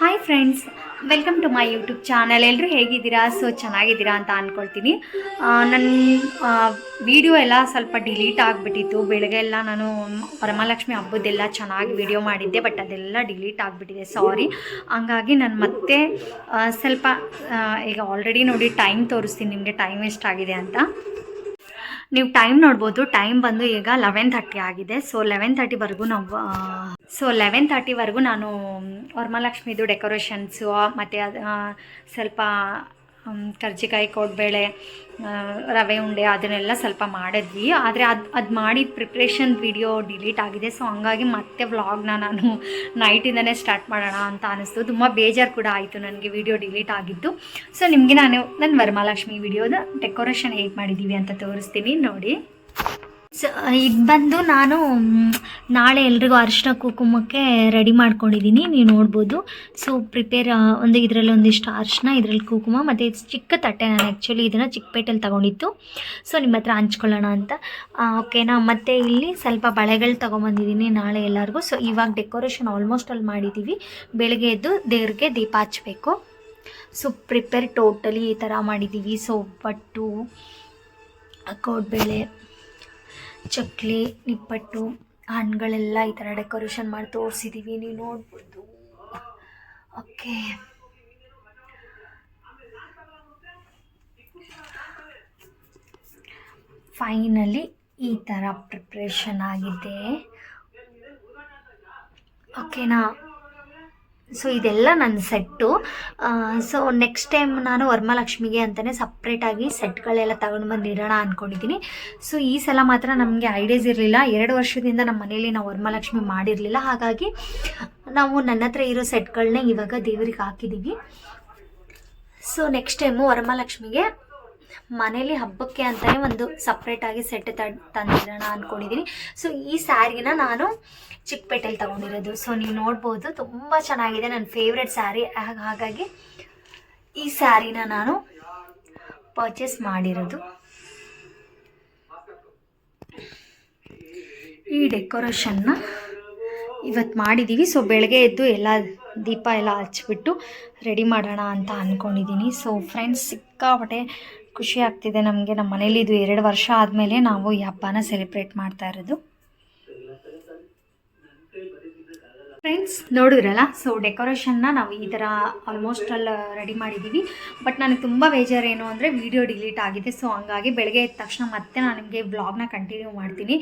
Hi friends welcome to my YouTube channel ಎಲ್ಲರೂ ಹೇಗಿದ್ದೀರಾ? So ಚೆನ್ನಾಗಿದ್ದೀರಾ ಅಂತ ಅಂದ್ಕೊಳ್ತೀನಿ ನನ್ನ ವಿಡಿಯೋ ಎಲ್ಲ ಸ್ವಲ್ಪ ಡಿಲೀಟ್ ಆಗಿಬಿಟ್ಟಿತ್ತು. ಬೆಳಗ್ಗೆ ಎಲ್ಲ ನಾನು ವರಮಹಾಲಕ್ಷ್ಮಿ ಹಬ್ಬದೆಲ್ಲ ಚೆನ್ನಾಗಿ ವಿಡಿಯೋ ಮಾಡಿದ್ದೆ ಬಟ್ ಅದೆಲ್ಲ ಡಿಲೀಟ್ ಆಗಿಬಿಟ್ಟಿದೆ. ಸಾರಿ ಹಂಗಾಗಿ ನಾನು ಮತ್ತೆ ಸ್ವಲ್ಪ ಈಗ ಆಲ್ರೆಡಿ ನೋಡಿ ಟೈಮ್ ತೋರಿಸ್ತೀನಿ, ನಿಮಗೆ ಟೈಮ್ ಎಷ್ಟಾಗಿದೆ ಅಂತ. ನೀವು ಟೈಮ್ ನೋಡ್ಬೋದು. ಟೈಮ್ ಬಂದು ಈಗ ಲೆವೆನ್ ತರ್ಟಿ ಆಗಿದೆ. ಸೊ ಲೆವೆನ್ ತರ್ಟಿವರೆಗೂ ನಾವು ಸೊ ಲೆವೆನ್ ಥರ್ಟಿವರೆಗೂ ನಾನು, ವರಮಹಾಲಕ್ಷ್ಮಿದು ಡೆಕೋರೇಷನ್ಸು ಮತ್ತು ಅದು ಸ್ವಲ್ಪ ಕರ್ಜಿಕಾಯಿ, ಕೋಡ್ಬೇಳೆ ರವೆ ಉಂಡೆ ಅದನ್ನೆಲ್ಲ ಸ್ವಲ್ಪ ಮಾಡಿದ್ವಿ. ಆದರೆ ಅದು ಅದು ಮಾಡಿದ ಪ್ರಿಪ್ರೇಷನ್ ವಿಡಿಯೋ ಡಿಲೀಟ್ ಆಗಿದೆ. ಸೊ ಹಂಗಾಗಿ ಮತ್ತೆ ವ್ಲಾಗ್ನ ನಾನು ನೈಟಿಂದನೇ ಸ್ಟಾರ್ಟ್ ಮಾಡೋಣ ಅಂತ ಅನಿಸ್ತು. ತುಂಬ ಬೇಜಾರು ಕೂಡ ಆಯಿತು ನನಗೆ ವಿಡಿಯೋ ಡಿಲೀಟ್ ಆಗಿದ್ದು. ಸೊ ನಿಮಗೆ ನಾನು ನನ್ನ ವರಮಹಾಲಕ್ಷ್ಮಿ ವಿಡಿಯೋದ ಡೆಕೋರೇಷನ್ ಹೇಗೆ ಮಾಡಿದ್ದೀವಿ ಅಂತ ತೋರಿಸ್ತೀನಿ. ನೋಡಿ. ಇದು ಬಂದು ನಾನು ನಾಳೆ ಎಲ್ರಿಗೂ ಅರಿಶಿನ ಕುಂಕುಮಕ್ಕೆ ರೆಡಿ ಮಾಡ್ಕೊಂಡಿದ್ದೀನಿ ನೀವು ನೋಡ್ಬೋದು. ಸೊ ಪ್ರಿಪೇರ್ ಒಂದು ಇದರಲ್ಲಿ ಒಂದಿಷ್ಟು ಅರಿಶಿನ ಇದರಲ್ಲಿ ಕುಂಕುಮ, ಮತ್ತು ಇದು ಚಿಕ್ಕ ತಟ್ಟೆ ನಾನು ಆ್ಯಕ್ಚುಲಿ ಇದನ್ನು ಚಿಕ್ಕಪೇಟೆಲಿ ತೊಗೊಂಡಿತ್ತು ಸೊ ನಿಮ್ಮ ಹತ್ರ ಹಂಚ್ಕೊಳ್ಳೋಣ ಅಂತ. ಓಕೆನಾ? ಮತ್ತು ಇಲ್ಲಿ ಸ್ವಲ್ಪ ಬಳೆಗಳು ತೊಗೊಂಬಂದಿದ್ದೀನಿ ನಾಳೆ ಎಲ್ಲರಿಗೂ. ಸೊ ಇವಾಗ ಡೆಕೋರೇಷನ್ ಆಲ್ಮೋಸ್ಟ್ ಅಲ್ಲಿ ಮಾಡಿದ್ದೀವಿ ಬೆಳಗ್ಗೆ ಎದ್ದು ದೇವ್ರಿಗೆ ದೀಪ ಹಚ್ಚಬೇಕು ಸೊ ಪ್ರಿಪೇರ್ ಟೋಟಲಿ ಈ ಥರ ಮಾಡಿದ್ದೀವಿ ಸೊ ಒಬ್ಬಟ್ಟು ಕೋಡ್ಬೇಳೆ ಚಕ್ಲಿ, ನಿಪ್ಪಟ್ಟು, ಹಣ್ಣುಗಳೆಲ್ಲ ಈ ಥರ ಡೆಕೋರೇಷನ್ ಮಾಡಿ ತೋರಿಸಿದ್ದೀವಿ ನೀವು ನೋಡ್ಬೋದು. ಓಕೆ. ಫೈನಲಿ ಈ ಥರ ಪ್ರಿಪ್ರೇಷನ್ ಆಗಿದೆ. ಓಕೆನಾ? ಸೊ ಇದೆಲ್ಲ ನನ್ನ ಸೆಟ್ಟು. ಸೊ ನೆಕ್ಸ್ಟ್ ಟೈಮ್ ನಾನು ವರಮಹಾಲಕ್ಷ್ಮಿಗೆ ಅಂತಲೇ ಸಪ್ರೇಟಾಗಿ ಸೆಟ್ಗಳೆಲ್ಲ ತಗೊಂಡು ಬಂದು ಇಡೋಣ ಅಂದ್ಕೊಂಡಿದ್ದೀನಿ ಸೊ ಈ ಸಲ ಮಾತ್ರ ನಮಗೆ ಐಡಿಯಾಸ್ ಇರಲಿಲ್ಲ. ಎರಡು ವರ್ಷದಿಂದ ನಮ್ಮ ಮನೇಲಿ ನಾವು ವರಮಹಾಲಕ್ಷ್ಮಿ ಮಾಡಿರಲಿಲ್ಲ. ಹಾಗಾಗಿ ನಾವು ನನ್ನ ಹತ್ರ ಇರೋ ಸೆಟ್ಗಳನ್ನೇ ಇವಾಗ ದೇವರಿಗೆ ಹಾಕಿದ್ದೀವಿ ಸೊ ನೆಕ್ಸ್ಟ್ ಟೈಮು ವರಮಹಾಲಕ್ಷ್ಮಿಗೆ ಮನೇಲಿ ಹಬ್ಬಕ್ಕೆ ಅಂತಲೇ ಒಂದು ಸಪ್ರೇಟಾಗಿ ಸೆಟ್ ತಂದಿರೋಣ ಅಂದ್ಕೊಂಡಿದ್ದೀನಿ ಸೊ ಈ ಸ್ಯಾರಿನ ನಾನು ಚಿಕ್ಕಪೇಟೆಲಿ ತಗೊಂಡಿರೋದು. ಸೊ ನೀವು ನೋಡ್ಬೋದು, ತುಂಬ ಚೆನ್ನಾಗಿದೆ ನನ್ನ ಫೇವ್ರೆಟ್ ಸ್ಯಾರಿ. ಹಾಗಾಗಿ ಈ ಸ್ಯಾರಿನ ನಾನು ಪರ್ಚೇಸ್ ಮಾಡಿರೋದು. ಈ ಡೆಕೋರೇಷನ್ನ ಇವತ್ತು ಮಾಡಿದ್ದೀವಿ ಸೊ ಬೆಳಗ್ಗೆ ಎದ್ದು ಎಲ್ಲ ದೀಪ ಎಲ್ಲ ಹಚ್ಬಿಟ್ಟು ರೆಡಿ ಮಾಡೋಣ ಅಂತ ಅಂದ್ಕೊಂಡಿದ್ದೀನಿ ಸೊ ಫ್ರೆಂಡ್ಸ್ ಸಿಕ್ಕಾಪಟ್ಟೆ ಖುಷಿ ಆಗ್ತಿದೆ ನಮಗೆ. ನಮ್ಮ ಮನೇಲಿ ಇದು ಎರಡು ವರ್ಷ ಆದಮೇಲೆ ನಾವು ಈ ಹಬ್ಬನ ಸೆಲೆಬ್ರೇಟ್ ಮಾಡ್ತಾ ಇರೋದು. ಫ್ರೆಂಡ್ಸ್ ನೋಡಿದ್ರಲ್ಲ? ಸೊ ಡೆಕೋರೇಷನ್ನ ನಾವು ಈ ಥರ ಆಲ್ಮೋಸ್ಟ್ ಅಲ್ಲಿ ರೆಡಿ ಮಾಡಿದ್ದೀವಿ ಬಟ್ ನನಗೆ ತುಂಬ ಬೇಜಾರು ಏನು ಅಂದರೆ ವಿಡಿಯೋ ಡಿಲೀಟ್ ಆಗಿದೆ. ಸೊ ಹಂಗಾಗಿ ಬೆಳಗ್ಗೆ ಎದ್ದ ತಕ್ಷಣ ಮತ್ತೆ ನಾನು ನಿಮಗೆ ಬ್ಲಾಗ್ನ ಕಂಟಿನ್ಯೂ ಮಾಡ್ತೀನಿ.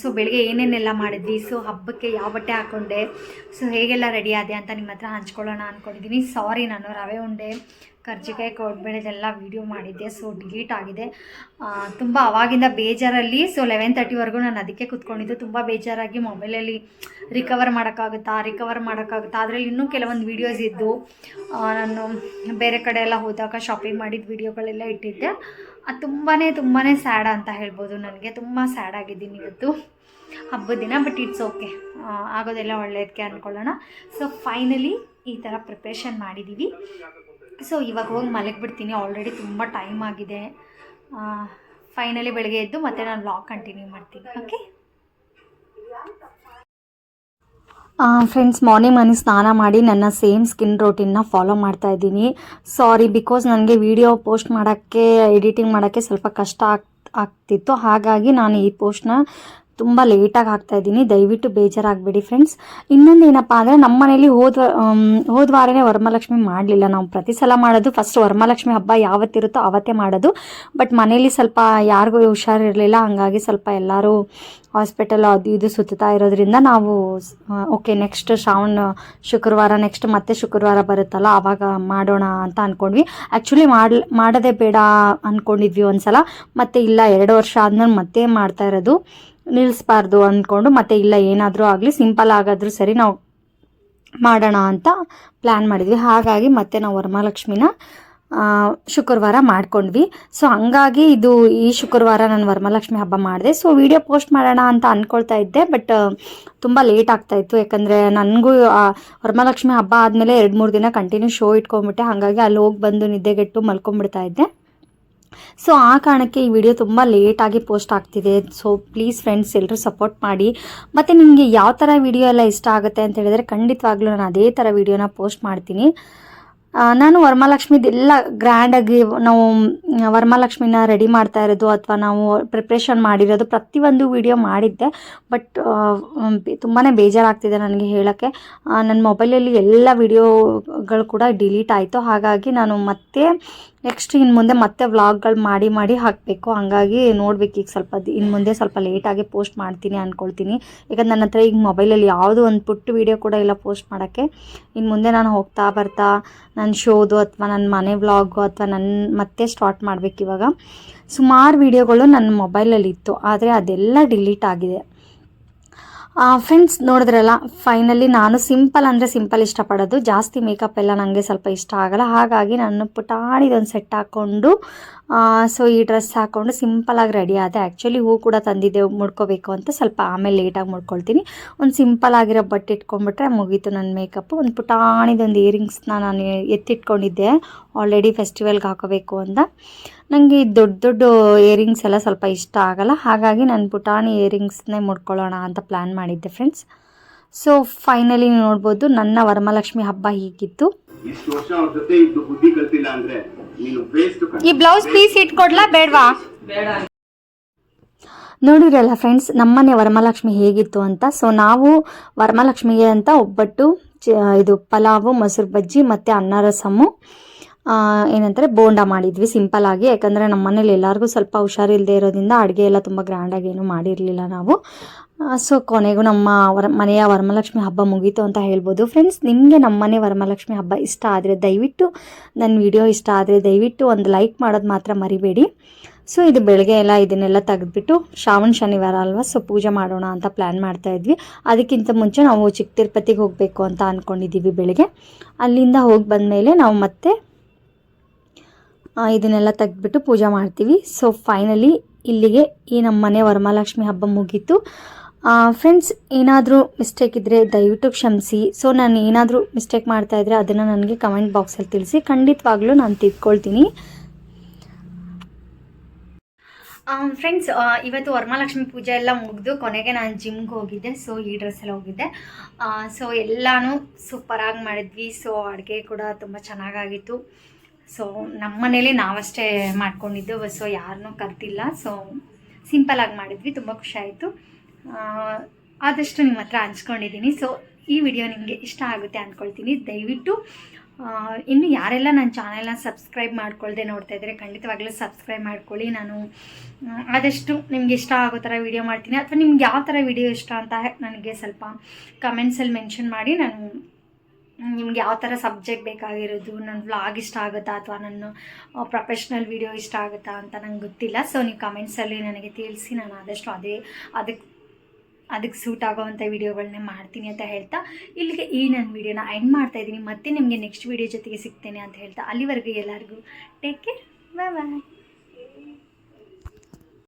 ಸೊ ಬೆಳಗ್ಗೆ ಏನೇನೆಲ್ಲ ಮಾಡಿದ್ವಿ? ಸೊ ಹಬ್ಬಕ್ಕೆ ಯಾವ ಬಟ್ಟೆ ಹಾಕ್ಕೊಂಡೆ ಸೊ ಹೇಗೆಲ್ಲ ರೆಡಿ ಆದೆ ಅಂತ ನಿಮ್ಮ ಹತ್ರ ಹಂಚ್ಕೊಳ್ಳೋಣ ಅಂದ್ಕೊಂಡಿದ್ದೀನಿ ಸಾರಿ ನಾನು ರವೆ ಉಂಡೆ. ಕರ್ಜಿಕಾಯಿ ಕೊಡ್ಬೇಳೆದೆಲ್ಲ ವೀಡಿಯೋ ಮಾಡಿದ್ದೆ. ಸೊ ಡಿಲೀಟ್ ಆಗಿದೆ. ತುಂಬ ಅವಾಗಿಂದ ಬೇಜಾರಲ್ಲಿ. ಸೊ ಲೆವೆನ್ ತರ್ಟಿವರೆಗೂ ನಾನು ಅದಕ್ಕೆ ಕೂತ್ಕೊಂಡಿದ್ದು. ತುಂಬ ಬೇಜಾರಾಗಿ ಮೊಬೈಲಲ್ಲಿ ರಿಕವರ್ ಮಾಡೋಕ್ಕಾಗುತ್ತಾ ರಿಕವರ್ ಮಾಡೋಕ್ಕಾಗುತ್ತಾ. ಅದರಲ್ಲಿ ಇನ್ನೂ ಕೆಲವೊಂದು ವೀಡಿಯೋಸ್ ಇದ್ದು ನಾನು ಬೇರೆ ಕಡೆ ಎಲ್ಲ ಹೋದಾಗ ಶಾಪಿಂಗ್ ಮಾಡಿದ ವೀಡಿಯೋಗಳೆಲ್ಲ ಇಟ್ಟಿದ್ದೆ. ಅದು ತುಂಬಾ ತುಂಬಾ ಸ್ಯಾಡ್ ಅಂತ ಹೇಳ್ಬೋದು ನನಗೆ. ತುಂಬ ಸ್ಯಾಡ್ ಆಗಿದ್ದೀನಿ ಇವತ್ತು. ಹಬ್ಬದ ದಿನ ಬಟ್ ಇಟ್ಸ್ ಓಕೆ ಆಗೋದೆಲ್ಲ ಒಳ್ಳೆಯದಕ್ಕೆ ಅಂದ್ಕೊಳ್ಳೋಣ ಸೊ ಫೈನಲಿ ಈ ಥರ ಪ್ರಿಪ್ರೇಷನ್ ಮಾಡಿದ್ದೀವಿ ಸೊ ಇವಾಗ ಹೋಗಿ ಮಲಗಿಬಿಡ್ತೀನಿ ಆಲ್ರೆಡಿ ತುಂಬ ಟೈಮ್ ಆಗಿದೆ. ಫೈನಲಿ ಬೆಳಗ್ಗೆ ಎದ್ದು ಮತ್ತೆ ನಾನು ವ್ಲಾಗ್ ಕಂಟಿನ್ಯೂ ಮಾಡ್ತೀನಿ. ಓಕೆ ಫ್ರೆಂಡ್ಸ್ ಮಾರ್ನಿಂಗ್ ಮನೆ ಸ್ನಾನ ಮಾಡಿ ನನ್ನ ಸೇಮ್ ಸ್ಕಿನ್ ರೋಟೀನ್ನ ಫಾಲೋ ಮಾಡ್ತಾ ಇದ್ದೀನಿ. ಸಾರಿ ಬಿಕಾಸ್ ನನಗೆ ವಿಡಿಯೋ ಪೋಸ್ಟ್ ಮಾಡೋಕ್ಕೆ ಎಡಿಟಿಂಗ್ ಮಾಡೋಕ್ಕೆ ಸ್ವಲ್ಪ ಕಷ್ಟ ಆಗ್, ಆಗ್ತಿತ್ತು. ಹಾಗಾಗಿ ನಾನು ಈ ಪೋಸ್ಟ್ನ ತುಂಬ ಲೇಟಾಗಿ ಹಾಕ್ತಾ ಇದ್ದೀನಿ. ದಯವಿಟ್ಟು ಬೇಜಾರಾಗಬೇಡಿ ಫ್ರೆಂಡ್ಸ್ ಇನ್ನೊಂದು ಏನಪ್ಪ ಅಂದರೆ ನಮ್ಮ ಮನೇಲಿ ಹೋದ ಹೋದ ವಾರನೇ ವರಮಹಾಲಕ್ಷ್ಮಿ ಮಾಡಲಿಲ್ಲ. ನಾವು ಪ್ರತಿ ಸಲ ಮಾಡೋದು ಫಸ್ಟ್ ವರಮಹಾಲಕ್ಷ್ಮಿ ಹಬ್ಬ ಯಾವತ್ತಿರುತ್ತೋ ಅವತ್ತೇ ಮಾಡೋದು. ಬಟ್ ಮನೇಲಿ ಸ್ವಲ್ಪ ಯಾರಿಗೂ ಹುಷಾರಿರಲಿಲ್ಲ ಹಂಗಾಗಿ ಸ್ವಲ್ಪ ಎಲ್ಲರೂ ಹಾಸ್ಪಿಟಲ್ ಅದು ಇದು ಸುತ್ತಾ ಇರೋದ್ರಿಂದ ನಾವು ಓಕೆ ನೆಕ್ಸ್ಟ್ ಶ್ರಾವಣ, ಶುಕ್ರವಾರ ನೆಕ್ಸ್ಟ್ ಮತ್ತೆ ಶುಕ್ರವಾರ ಬರುತ್ತಲ್ಲ ಆವಾಗ ಮಾಡೋಣ ಅಂತ ಅಂದ್ಕೊಂಡ್ವಿ ಆ್ಯಕ್ಚುಲಿ ಮಾಡ್ ಮಾಡೋದೇ ಬೇಡ ಅಂದ್ಕೊಂಡಿದ್ವಿ ಒಂದ್ಸಲ. ಮತ್ತೆ ಇಲ್ಲ, ಎರಡು ವರ್ಷ ಆದ್ಮೇಲೆ ಮತ್ತೆ ಮಾಡ್ತಾ ಇರೋದು. ನಿಲ್ಲಿಸ್ಬಾರ್ದು ಅಂದ್ಕೊಂಡು ಮತ್ತೆ ಇಲ್ಲ, ಏನಾದರೂ ಆಗಲಿ ಸಿಂಪಲ್ ಆಗಾದರೂ ಸರಿ ನಾವು ಮಾಡೋಣ ಅಂತ ಪ್ಲ್ಯಾನ್ ಮಾಡಿದ್ವಿ. ಹಾಗಾಗಿ ಮತ್ತೆ ನಾವು ವರಮಹಾಲಕ್ಷ್ಮಿನ ಶುಕ್ರವಾರ ಮಾಡ್ಕೊಂಡ್ವಿ. ಸೊ ಹಂಗಾಗಿ ಇದು ಈ ಶುಕ್ರವಾರ ನಾನು ವರಮಹಾಲಕ್ಷ್ಮಿ ಹಬ್ಬ ಮಾಡಿದೆ. ಸೊ ವಿಡಿಯೋ ಪೋಸ್ಟ್ ಮಾಡೋಣ ಅಂತ ಅಂದ್ಕೊಳ್ತಾ ಇದ್ದೆ ಬಟ್ ತುಂಬ ಲೇಟ್ ಆಗ್ತಾ ಇತ್ತು. ಯಾಕಂದರೆ ನನಗೂ ವರಮಹಾಲಕ್ಷ್ಮಿ ಹಬ್ಬ ಆದಮೇಲೆ ಎರಡು ಮೂರು ದಿನ ಕಂಟಿನ್ಯೂ ಶೋ ಇಟ್ಕೊಂಡ್ಬಿಟ್ಟೆ. ಹಾಗಾಗಿ ಅಲ್ಲಿ ಹೋಗಿ ಬಂದು ನಿದ್ದೆಗೆಟ್ಟು ಮಲ್ಕೊಂಡ್ಬಿಡ್ತಾ ಇದ್ದೆ. ಸೊ ಆ ಕಾರಣಕ್ಕೆ ಈ ವಿಡಿಯೋ ತುಂಬ ಲೇಟಾಗಿ ಪೋಸ್ಟ್ ಆಗ್ತಿದೆ. ಸೊ ಪ್ಲೀಸ್ ಫ್ರೆಂಡ್ಸ್ ಎಲ್ಲರೂ ಸಪೋರ್ಟ್ ಮಾಡಿ. ಮತ್ತು ನಿಮಗೆ ಯಾವ ಥರ ವಿಡಿಯೋ ಎಲ್ಲ ಇಷ್ಟ ಆಗುತ್ತೆ ಅಂತ ಹೇಳಿದರೆ ಖಂಡಿತವಾಗ್ಲೂ ನಾನು ಅದೇ ಥರ ವಿಡಿಯೋನ ಪೋಸ್ಟ್ ಮಾಡ್ತೀನಿ. ನಾನು ವರಮಹಾಲಕ್ಷ್ಮಿದೆಲ್ಲ ಗ್ರ್ಯಾಂಡಾಗಿ ನಾವು ವರಮಹಾಲಕ್ಷ್ಮಿನ ರೆಡಿ ಮಾಡ್ತಾ ಇರೋದು ಅಥವಾ ನಾವು ಪ್ರಿಪ್ರೇಷನ್ ಮಾಡಿರೋದು ಪ್ರತಿಯೊಂದು ವಿಡಿಯೋ ಮಾಡಿದ್ದೆ. ಬಟ್ ತುಂಬಾ ಬೇಜಾರಾಗ್ತಿದೆ ನನಗೆ ಹೇಳೋಕ್ಕೆ. ನನ್ನ ಮೊಬೈಲಲ್ಲಿ ಎಲ್ಲ ವಿಡಿಯೋಗಳು ಕೂಡ ಡಿಲೀಟ್ ಆಯಿತು. ಹಾಗಾಗಿ ನಾನು ಮತ್ತೆ ನೆಕ್ಸ್ಟ್ ಇನ್ನು ಮುಂದೆ ಮತ್ತೆ ವ್ಲಾಗ್ಗಳು ಮಾಡಿ ಮಾಡಿ ಹಾಕಬೇಕು. ಹಂಗಾಗಿ ನೋಡ್ಬೇಕು ಈಗ ಸ್ವಲ್ಪ ಇನ್ನು ಮುಂದೆ ಸ್ವಲ್ಪ ಲೇಟಾಗಿ ಪೋಸ್ಟ್ ಮಾಡ್ತೀನಿ ಅಂದ್ಕೊಳ್ತೀನಿ ಯಾಕಂದ್ರೆ ನನ್ನ ಹತ್ರ ಈಗ ಮೊಬೈಲಲ್ಲಿ ಯಾವುದೋ ಒಂದು ಪುಟ್ಟ ವೀಡಿಯೋ ಕೂಡ ಇಲ್ಲ ಪೋಸ್ಟ್ ಮಾಡೋಕ್ಕೆ. ಇನ್ನು ಮುಂದೆ ನಾನು ಹೋಗ್ತಾ ಬರ್ತಾ ನನ್ನ ಶೋದು ಅಥವಾ ನನ್ನ ಮನೆ ವ್ಲಾಗು ಅಥವಾ ನನ್ನ ಮತ್ತೆ ಸ್ಟಾರ್ಟ್ ಮಾಡಬೇಕು ಇವಾಗ. ಸುಮಾರು ವೀಡಿಯೋಗಳು ನನ್ನ ಮೊಬೈಲಲ್ಲಿ ಇತ್ತು. ಆದರೆ ಅದೆಲ್ಲ ಡಿಲೀಟ್ ಆಗಿದೆ. ಫ್ರೆಂಡ್ಸ್ ನೋಡಿದ್ರಲ್ಲ ಫೈನಲಿ ನಾನು ಸಿಂಪಲ್ ಅಂದರೆ ಸಿಂಪಲ್ ಇಷ್ಟಪಡೋದು. ಜಾಸ್ತಿ ಮೇಕಪ್ ಎಲ್ಲ ನನಗೆ ಸ್ವಲ್ಪ ಇಷ್ಟ ಆಗಲ್ಲ. ಹಾಗಾಗಿ ನಾನು ಪುಟಾಣಿದೊಂದು ಸೆಟ್ ಹಾಕ್ಕೊಂಡು ಸೊ ಈ ಡ್ರೆಸ್ ಹಾಕ್ಕೊಂಡು ಸಿಂಪಲಾಗಿ ರೆಡಿ ಆದೆ. ಆ್ಯಕ್ಚುಲಿ ಹೂ ಕೂಡ ತಂದಿದ್ದೆ, ಮುಡ್ಕೋಬೇಕು ಅಂತ ಸ್ವಲ್ಪ ಆಮೇಲೆ ಲೇಟಾಗಿ ಮುಡ್ಕೊಳ್ತೀನಿ. ಒಂದು ಸಿಂಪಲ್ ಆಗಿರೋ ಬಟ್ಟೆ ಇಟ್ಕೊಂಡ್ಬಿಟ್ರೆ ಮುಗೀತು ನನ್ನ ಮೇಕಪ್ಪು ಒಂದು ಪುಟಾಣಿದೊಂದು ಇಯರಿಂಗ್ಸ್ನ ನಾನು ಎತ್ತಿಟ್ಕೊಂಡಿದ್ದೆ. ಆಲ್ರೆಡಿ ಫೆಸ್ಟಿವಲ್ಗೆ ಹಾಕೋಬೇಕು ಅಂತ. ನನಗೆ ಈ ದೊಡ್ಡ ದೊಡ್ಡ ಇಯರಿಂಗ್ಸ್ ಎಲ್ಲ ಸ್ವಲ್ಪ ಇಷ್ಟ ಆಗಲ್ಲ. ಹಾಗಾಗಿ ನಾನು ಪುಟಾಣಿ ಇಯರಿಂಗ್ಸ್ನೇ ಮುಡ್ಕೊಳ್ಳೋಣ ಅಂತ ಪ್ಲ್ಯಾನ್ ಮಾಡಿದ್ದೆ ಫ್ರೆಂಡ್ಸ್ ಸೊ ಫೈನಲಿ ನೋಡ್ಬೋದು ನನ್ನ ವರಮಹಾಲಕ್ಷ್ಮಿ ಹಬ್ಬ ಹೀಗಿತ್ತು. ಈ ಬ್ಲೌಸ್ ಪೀಸ್ ಇಟ್ಕೊಡ್ಲಾ ಬೇಡವಾ? ನೋಡಿರಲ್ಲ ಫ್ರೆಂಡ್ಸ್ ನಮ್ಮನೆ ವರಮಹಾಲಕ್ಷ್ಮಿ ಹೇಗಿತ್ತು ಅಂತ. ಸೊ ನಾವು ವರಮಹಾಲಕ್ಷ್ಮಿಗೆ ಅಂತ ಒಬ್ಬಟ್ಟು ಚ- ಇದು ಪಲಾವು ಮೊಸರು ಬಜ್ಜಿ ಮತ್ತು ಅನ್ನ ರಸಮ್ಮು ಏನಂತಾರೆ, ಬೋಂಡ ಮಾಡಿದ್ವಿ ಸಿಂಪಲ್ ಆಗಿ. ಯಾಕಂದರೆ ನಮ್ಮ ಮನೇಲಿ ಎಲ್ಲರಿಗೂ ಸ್ವಲ್ಪ ಹುಷಾರಿಲ್ಲದೆ ಇರೋದ್ರಿಂದ ಅಡುಗೆ ಎಲ್ಲ ತುಂಬ ಗ್ರ್ಯಾಂಡಾಗಿ ಏನು ಮಾಡಿರಲಿಲ್ಲ ನಾವು. ಸೊ ಕೊನೆಗೂ ನಮ್ಮ ವರ, ಮನೆಯ ವರಮಹಾಲಕ್ಷ್ಮಿ ಹಬ್ಬ ಮುಗೀತು ಅಂತ ಹೇಳ್ಬೋದು. ಫ್ರೆಂಡ್ಸ್ ನಿಮಗೆ ನಮ್ಮ ಮನೆ ವರಮಹಾಲಕ್ಷ್ಮಿ ಹಬ್ಬ ಇಷ್ಟ ಆದರೆ ದಯವಿಟ್ಟು ನನ್ನ ವಿಡಿಯೋ ಇಷ್ಟ ಆದರೆ ದಯವಿಟ್ಟು ಒಂದು ಲೈಕ್ ಮಾಡೋದು ಮಾತ್ರ ಮರಿಬೇಡಿ. ಸೊ ಇದು ಬೆಳಗ್ಗೆ ಎಲ್ಲ ಇದನ್ನೆಲ್ಲ ತೆಗೆದ್ಬಿಟ್ಟು ಶ್ರಾವಣ ಶನಿವಾರ ಅಲ್ವಾ ಸೊ ಪೂಜೆ ಮಾಡೋಣ ಅಂತ ಪ್ಲ್ಯಾನ್ ಮಾಡ್ತಾ ಇದ್ವಿ. ಅದಕ್ಕಿಂತ ಮುಂಚೆ ನಾವು ಚಿಕ್ಕ ತಿರುಪತಿಗೆ ಹೋಗಬೇಕು ಅಂತ ಅಂದ್ಕೊಂಡಿದ್ದೀವಿ ಬೆಳಗ್ಗೆ ಅಲ್ಲಿಂದ ಹೋಗಿ ಬಂದಮೇಲೆ ನಾವು ಮತ್ತೆ ಇದನ್ನೆಲ್ಲ ತೆಗೆದ್ಬಿಟ್ಟು ಪೂಜೆ ಮಾಡ್ತೀವಿ. ಸೊ ಫೈನಲಿ ಇಲ್ಲಿಗೆ ಈ ನಮ್ಮ ಮನೆ ವರಮಹಾಲಕ್ಷ್ಮಿ ಹಬ್ಬ ಮುಗೀತು. ಫ್ರೆಂಡ್ಸ್ ಏನಾದರೂ ಮಿಸ್ಟೇಕ್ ಇದ್ದರೆ ದಯವಿಟ್ಟು ಕ್ಷಮಿಸಿ. ಸೊ ನಾನು ಏನಾದರೂ ಮಿಸ್ಟೇಕ್ ಮಾಡ್ತಾ ಇದ್ದರೆ ಅದನ್ನು ನನಗೆ ಕಮೆಂಟ್ ಬಾಕ್ಸಲ್ಲಿ ತಿಳಿಸಿ. ಖಂಡಿತವಾಗ್ಲೂ ನಾನು ತಿದ್ಕೊಳ್ತೀನಿ. ಫ್ರೆಂಡ್ಸ್ ಇವತ್ತು ವರಮಹಾಲಕ್ಷ್ಮಿ ಪೂಜೆ ಎಲ್ಲ ಮುಗಿದು ಕೊನೆಗೆ ನಾನು ಜಿಮ್ಗೆ ಹೋಗಿದ್ದೆ. ಸೊ ಈ ಡ್ರೆಸ್ಸಲ್ಲಿ ಹೋಗಿದ್ದೆ. ಸೊ ಎಲ್ಲನೂ ಸೂಪರಾಗಿ ಮಾಡಿದ್ವಿ. ಸೊ ಅಡುಗೆ ಕೂಡ ತುಂಬ ಚೆನ್ನಾಗಾಗಿತ್ತು ಸೊ ನಮ್ಮ ಮನೇಲಿ ನಾವಷ್ಟೇ ಮಾಡ್ಕೊಂಡಿದ್ದು. ಸೊ ಯಾರನ್ನೂ ಕರ್ತಿಲ್ಲ ಸೊ ಸಿಂಪಲಾಗಿ ಮಾಡಿದ್ವಿ. ತುಂಬ ಖುಷಿ ಆಯಿತು. ಆದಷ್ಟು ನಿಮ್ಮ ಹತ್ರ ಹಂಚ್ಕೊಂಡಿದ್ದೀನಿ ಸೊ ಈ ವಿಡಿಯೋ ನಿಮಗೆ ಇಷ್ಟ ಆಗುತ್ತೆ ಅಂದ್ಕೊಳ್ತೀನಿ ದಯವಿಟ್ಟು ಇನ್ನು ಯಾರೆಲ್ಲ ನನ್ನ ಚಾನೆಲ್ನ ಸಬ್ಸ್ಕ್ರೈಬ್ ಮಾಡ್ಕೊಳ್ಳದೆ ನೋಡ್ತಾ ಇದ್ದರೆ ಖಂಡಿತವಾಗ್ಲೂ ಸಬ್ಸ್ಕ್ರೈಬ್ ಮಾಡ್ಕೊಳ್ಳಿ. ನಾನು ಆದಷ್ಟು ನಿಮ್ಗೆ ಇಷ್ಟ ಆಗೋ ಥರ ವಿಡಿಯೋ ಮಾಡ್ತೀನಿ. ಅಥವಾ ನಿಮ್ಗೆ ಯಾವ ಥರ ವಿಡಿಯೋ ಇಷ್ಟ ಅಂತ ನನಗೆ ಸ್ವಲ್ಪ ಕಮೆಂಟ್ಸಲ್ಲಿ ಮೆನ್ಷನ್ ಮಾಡಿ. ನಾನು ನಿಮ್ಗೆ ಯಾವ ಥರ ಸಬ್ಜೆಕ್ಟ್ ಬೇಕಾಗಿರೋದು ನನ್ನ ವ್ಲಾಗ್ ಇಷ್ಟ ಆಗುತ್ತಾ ಅಥವಾ ನನ್ನ ಪ್ರೊಫೆಷ್ನಲ್ ವಿಡಿಯೋ ಇಷ್ಟ ಆಗುತ್ತಾ ಅಂತ ನಂಗೆ ಗೊತ್ತಿಲ್ಲ. ಸೊ ನೀವು ಕಮೆಂಟ್ಸಲ್ಲಿ ನನಗೆ ತಿಳಿಸಿ, ನಾನು ಆದಷ್ಟು ಅದೇ ಅದಕ್ಕೆ ಅದಕ್ಕೆ ಸೂಟ್ ಆಗೋವಂಥ ವಿಡಿಯೋಗಳನ್ನೇ ಮಾಡ್ತೀನಿ ಅಂತ ಹೇಳ್ತಾ, ಇಲ್ಲಿಗೆ ಈ ನನ್ನ ವಿಡಿಯೋನ ಎಂಡ್ ಮಾಡ್ತಾ ಇದ್ದೀನಿ. ಮತ್ತೆ ನಿಮಗೆ ನೆಕ್ಸ್ಟ್ ವಿಡಿಯೋ ಜೊತೆಗೆ ಸಿಗ್ತೇನೆ ಅಂತ ಹೇಳ್ತಾ, ಅಲ್ಲಿವರೆಗೂ ಎಲ್ಲರಿಗೂ ಟೇಕ್ ಕೇರ್ ಬಾಯ್ ಬಾಯ್